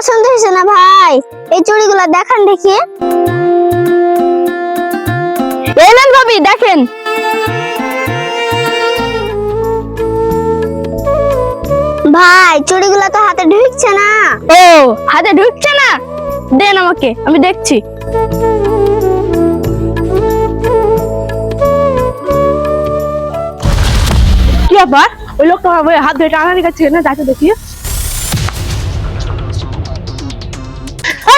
পছন্দ হয়েছে না ভাই? এই চুড়িগুলো দেখান দেখি। এলেন ভাবি, দেখেন। ভাই, চুড়িগুলো তো হাতে ঢুকছে না। ও, হাতে ঢুকছে না? দেন আমাকে, আমি দেখছি। কি ব্যাপার? ওই লোকটা হাত ধরে টানানি কাছে না যাকে দেখি।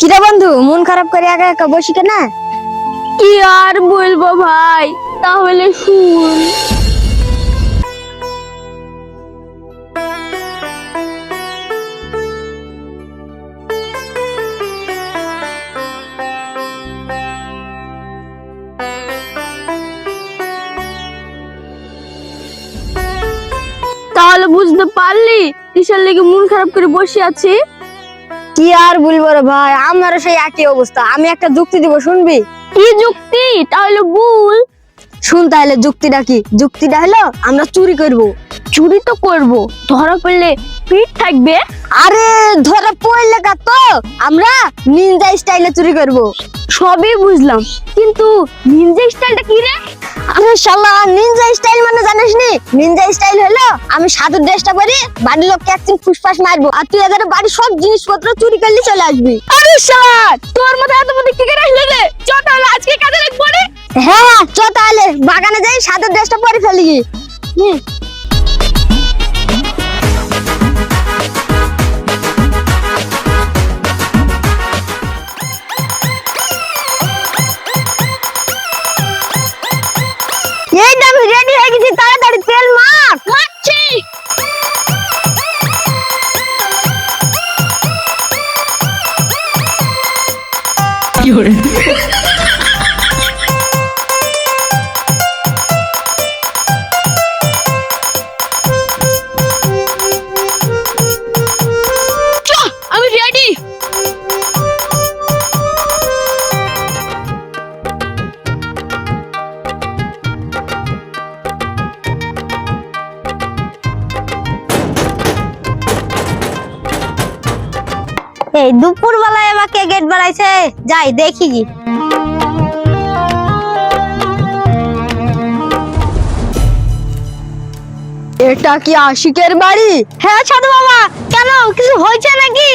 কিরে বন্ধু, মন খারাপ করে একা একা বসি কেন কি আর বলব ভাই, তাহলে শুন। তাহলে বুঝতে পারলি, কিসের লেগে মন খারাপ করে বসে আছি কি আর বলব রে ভাই? আমারও সেই একই অবস্থা। আমি একটা যুক্তি দিব শুনবি? কি যুক্তি? তাহলে বল। শুন তাহলে যুক্তিটা কি? যুক্তিটা হলো আমরা চুরি করব। চুরি তো করব। ধরা পড়লে পিঠ থাকবে। আরে ধরে পড়লে কা তো। আমরা নিনজা স্টাইলে চুরি করব। সবই বুঝলাম। কিন্তু নিনজা স্টাইলটা কি রে? আরে শালা নিনজা স্টাইল মানে জানিস নি? নিনজা স্টাইল হলো আমি সাধুর ড্রেসটা পরি বাড়ির লোককে একদিন ফুসফাস মারবো। আর তুই এদের বাড়ির সব জিনিসপত্র চুরি করলে চলে আসবি। আরে শালা তোর মতো এত মধ্যে কি করে আসলে রে? চ তাহলে আজকে কাজে লাগবো রে। হ্যাঁ চ তাহলে। বাগানে যাই সাধুর ড্রেসটা পরে ফেলি। হুম। চ এই দুপুর বেলায় আমাকে গেট বাড়াইছে যাই দেখি কি এটা কি আশিকের বাড়ি? হ্যাঁ সাধু বাবা। কেন কিছু হয়েছে নাকি?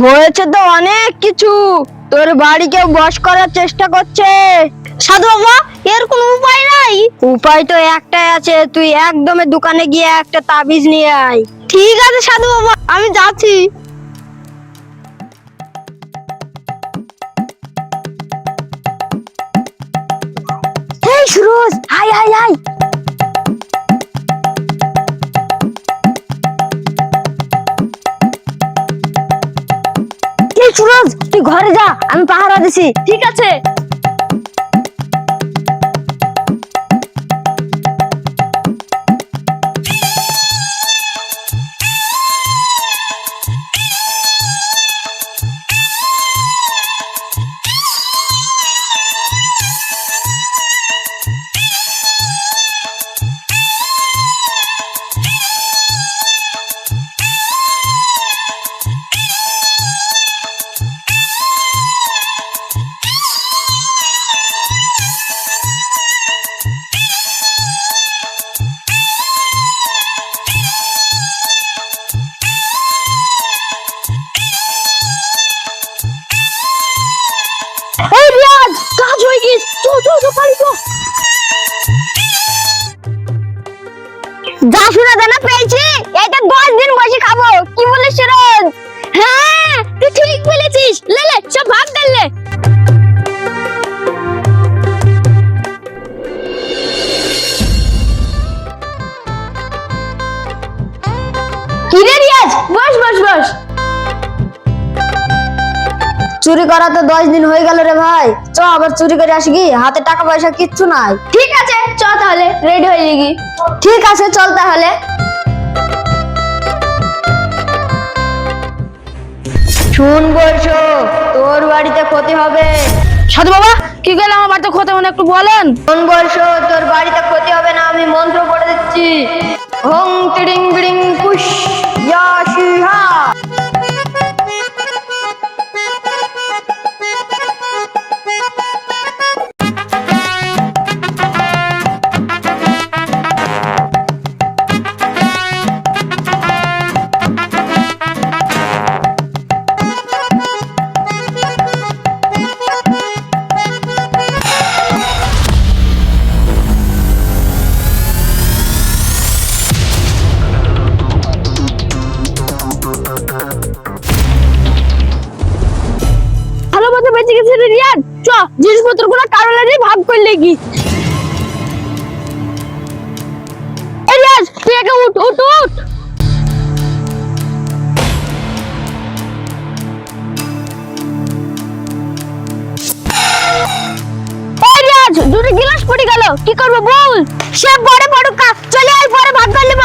হয়েছে তো অনেক কিছু। তোর বাড়ি কেউ বস করার চেষ্টা করছে। সাধু বাবা এর কোনো উপায় নাই? উপায় তো একটাই আছে তুই একদমে দোকানে গিয়ে একটা তাবিজ নিয়ে আয়। ঠিক আছে সাধু বাবা আমি যাচ্ছি। Suraj hi hi hi Suraj তুই ঘরে যা আমি পাহারা দিছি। ঠিক আছে। যা শুনে পেয়েছি এটা দশ দিন বসে খাব। কি করা তো দশ দিন হয়ে গেল রে ভাই। চ আবার চুরি করে আসি কি? হাতে টাকা পয়সা কিচ্ছু নাই। ঠিক আছে চ তাহলে রেডি হয়ে গি ঠিক আছে চল তাহলে। শুন বলছো তোর বাড়িতে ক্ষতি হবে। সাধু বাবা কি গেল আমার বাড়িতে ক্ষতি মানে একটু বলেন। শুন বলছো কারোর ভাগ করলে কি? এই রিয়াজ, তুই একে উঠ দুটো গিলাস পড়ে গেল। কি করব বল? সে বড় বড় চলে আয়, পরে ভাগ করে নেব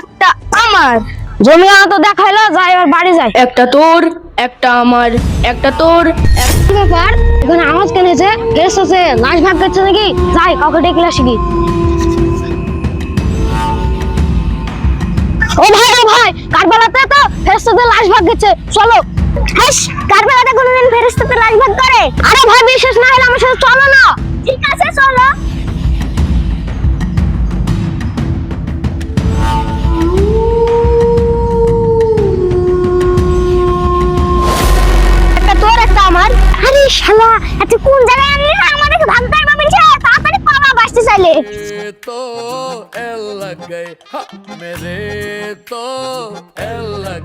একটা আমার। জমি তো দেখাইলো যাই এবার বাড়ি যাই। একটা তোর একটা আমার একটা তোর কি ব্যাপার? এখানে আওয়াজ কেন হয়েছে? কেস আছে লাশ ভাগ করছে নাকি? যাই কাউকে ডেকে আসি কি ও ভাই ও ভাই কারবালাতে তো ফেরেস্তাতে লাশ ভাগ গেছে চলো। হাস কারবালাতে কোনোদিন ফেরেস্তাতে লাশ ভাগ করে? আরে ভাই বিশেষ না হলে আমার সাথে চলো না। ঠিক আছে চলো। শালা, এত কোন জায়গায় আনলি না? আমাদেরকে ভাগদার বাবিছে তাড়াতাড়ি পালা বাসতে চাইলে। তো এল লাগ গয়ে মেরে তো এল লাগ